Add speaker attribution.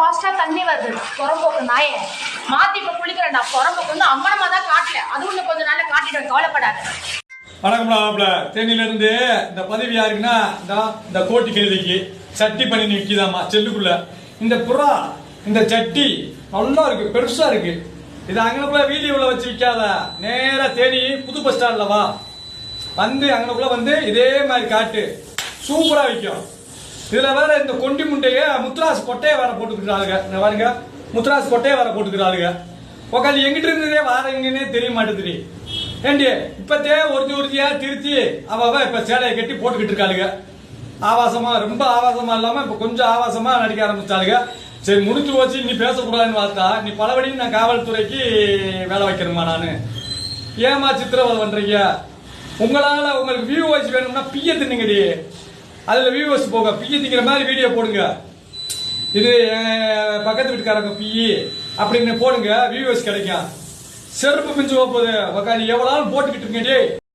Speaker 1: ஃபாஸ்ட்டாக தண்ணி வருது. புறம்போக்கு நாயே. மாற்றி இப்போ குளிக்கிறேன்டா. புறம்போக்கு வந்து அம்மனமாக தான் காட்டல. அது இன்னும் கொஞ்சம் நாளில் காட்டிடுவேன். கவலைப்படாத.
Speaker 2: வணக்கம் மாப்பிள. தேனியிலிருந்து இந்த பதவி யாருக்குன்னா இந்த இந்த கோட்டி கழுதிக்கு சட்டி பண்ணி நிற்கிதாம்மா செல்லுக்குள்ள. இந்த புறா இந்த சட்டி நல்லா இருக்கு பெருசா இருக்கு. இது அங்கனக்குள்ள வீடியோல வச்சு விற்காத நேராக தேனி புது பஸ் ஸ்டாண்ட்ல வா. வந்து அங்கனக்குள்ள வந்து இதே மாதிரி காட்டு. சூப்பரா விற்கும் இதுல வேற இந்த கொண்டி முட்டைய முத்ராஸ் கொட்டையை வேற போட்டுக்கிறாளுங்க. இந்த பாருங்க. முத்ராஸ் கொட்டையை வேற போட்டுக்கிறாளுங்க. உக்காந்து எங்கிட்ட இருந்ததே வாரங்கன்னே தெரிய மாட்டேதுடி ஏண்டி இப்பத்தே ஒருத்தி ஒருத்தியா திருத்தி அவ இப்ப சேலையை கட்டி போட்டுக்கிட்டு இருக்காளுங்க. ஆபாசமா ரொம்ப ஆபாசமா இல்லாம இப்ப கொஞ்சம் ஆபாசமா நடிக்க ஆரம்பிச்சாளுங்க சரி முடிச்சு வச்சு நீ பேசக்கூடாதுன்னு பார்த்தா நீ பலபடியும் நான் காவல்துறைக்கு வேலை வைக்கிறேம்மா நானு? ஏமா சித்திரவதை பண்றீங்க? உங்களால உங்களுக்கு வியூ வாய்ஸ் வேணும்னா பிய தின்னுங்கடி. அதில் வியூவர்ஸ் போங்க. போக பிய திங்கிற மாதிரி வீடியோ போடுங்க. இது என் பக்கத்து வீட்டுக்காரங்க பிஇ அப்படின்னு போடுங்க. வியூவர்ஸ் கிடைக்கும். செருப்பு பிஞ்சு போகுது உக்காந்து எவ்வளோ போட்டுக்கிட்டு இருக்கேன்